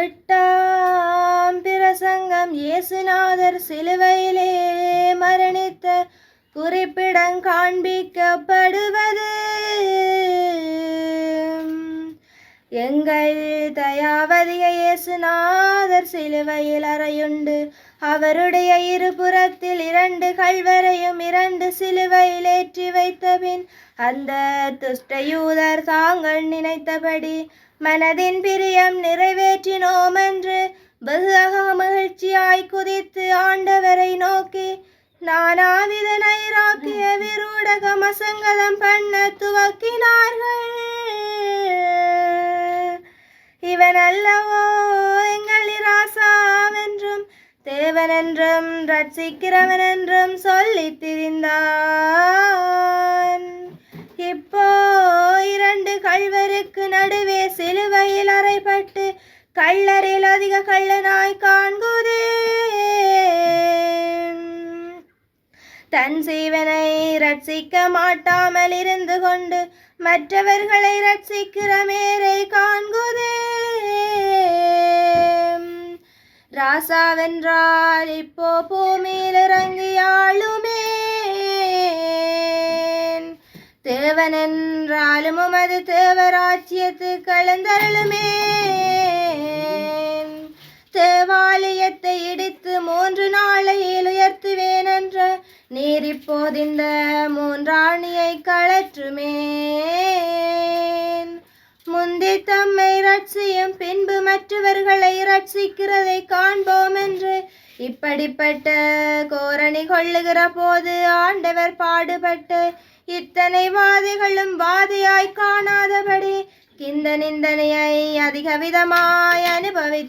எட்டாம் பிரசங்கம் இயேசுநாதர் சிலுவையிலே மரணித்த குறிப்பிடம் காண்பிக்கப்படுவது. எங்கள் தயாவதிய இயேசுநாதர் சிலுவையில் அறையுண்டு. அவருடைய இருபுறத்தில் இரண்டு கல்வரையும் இரண்டு சிலுவையில் ஏற்றி வைத்தபின் அந்த துஷ்டயூதர் தாங்கள் நினைத்தபடி மனதின் பிரியம் நிறைவேற்றினோம் என்று வெகு மகிழ்ச்சியாய் குதித்து ஆண்டவரை நோக்கி நானாவித நைராக்கிய விரூடக மசங்கதம் பண்ண துவக்கினார்கள். இவன் அல்லவோ எங்கள் ராசாவென்றும் தேவனென்றும் ரட்சிக்கிறவன் என்றும் சொல்லித் திரிந்தான். இப்போ இரண்டு கல்வருக்கு நடுவே சிலுவையில் கள்ளரில் அதிக கள்ளனாய் காண்குதே. தன் சீவனை ரட்சிக்க மாட்டாமல் இருந்து கொண்டு மற்றவர்களை ரட்சிக்கிற மேரை காண்குதே. ராசாவென்றால் இப்போ பூமியில் இறங்கி ஆளுமே தேவனென்றாலும் உமது தேவராட்சியத்து கலந்தருளுமே. தேவாலயத்தை இடித்து மூன்று நாளையில் உயர்த்துவேன் என்ற நீர் இப்போது இந்த மூன்றாணியை கழற்றுமே முந்தி தம்மை ரட்சியும் பின்பு மற்றவர்களை ரட்சிக்கிறதை காண்போம் என்று இப்படிப்பட்ட கோரணி கொள்ளுகிற போது ஆண்டவர் பாடுபட்டு இத்தனை வாதிகளும் வாதியாய் காணாதபடி கிந்த நிந்தனையை அதிக விதமாய் அனுபவித்து